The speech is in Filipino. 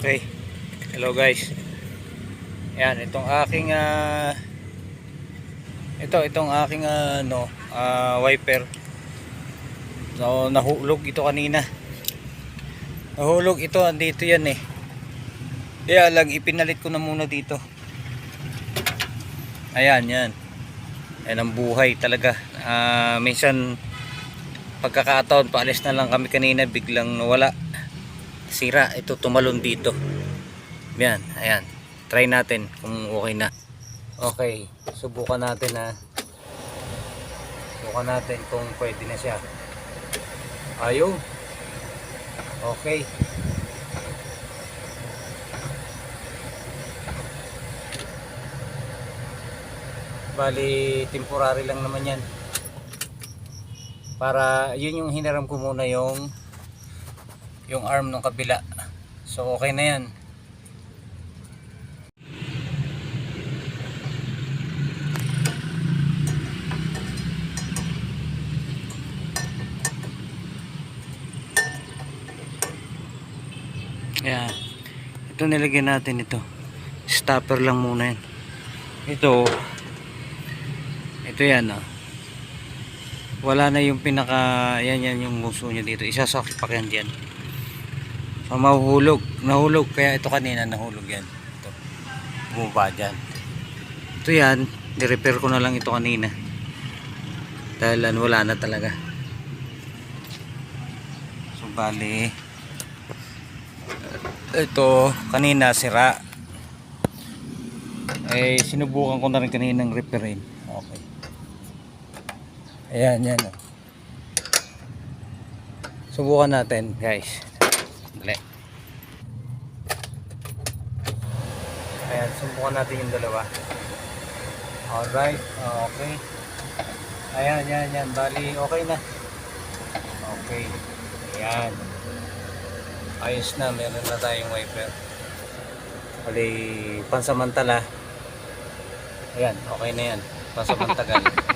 So guys, yan itong aking ah, ito itong aking ano, ah, wiper. So nahulog ito kanina. Nahulog ito andito yan eh. Kaya lang ipinalit ko na muna dito. Ayan yan. Yan ang buhay talaga. Ah, minsan pagkakataon paalis na lang kami kanina biglang nawala. Sira ito tumalon dito. Yan, ayan. Try natin kung okay na. Okay, subukan natin ha. Subukan natin kung pwede na siya. Ayun. Okay. Bali, temporary lang naman yan. Para, yun yung hinaram ko muna yung yung arm ng kabila. So, okay na yan. Yan. Ito nilagyan natin ito. Stopper lang muna yan. Ito. Ito yan ah. Wala na yung pinaka yan yan yung gusto nyo dito. Isasakpak yan dyan. So mahuhulog. Nahulog. Kaya ito kanina nahulog yan. Ito. Bumaba dyan. Ito yan. Nirepair ko na lang ito kanina. Dahil ano, wala na talaga. So bali ito kanina sira eh sinubukan ko na rin kanina ng repairin okay ayan yan oh. subukan natin guys dali. Ayan subukan natin yung dalawa. Alright okay. Ayan yan yan bali okay na. Okay ayan. Ayos na meron na tayong wiper. Bali pansamantala. Ayan okay na yan. Pansamantagal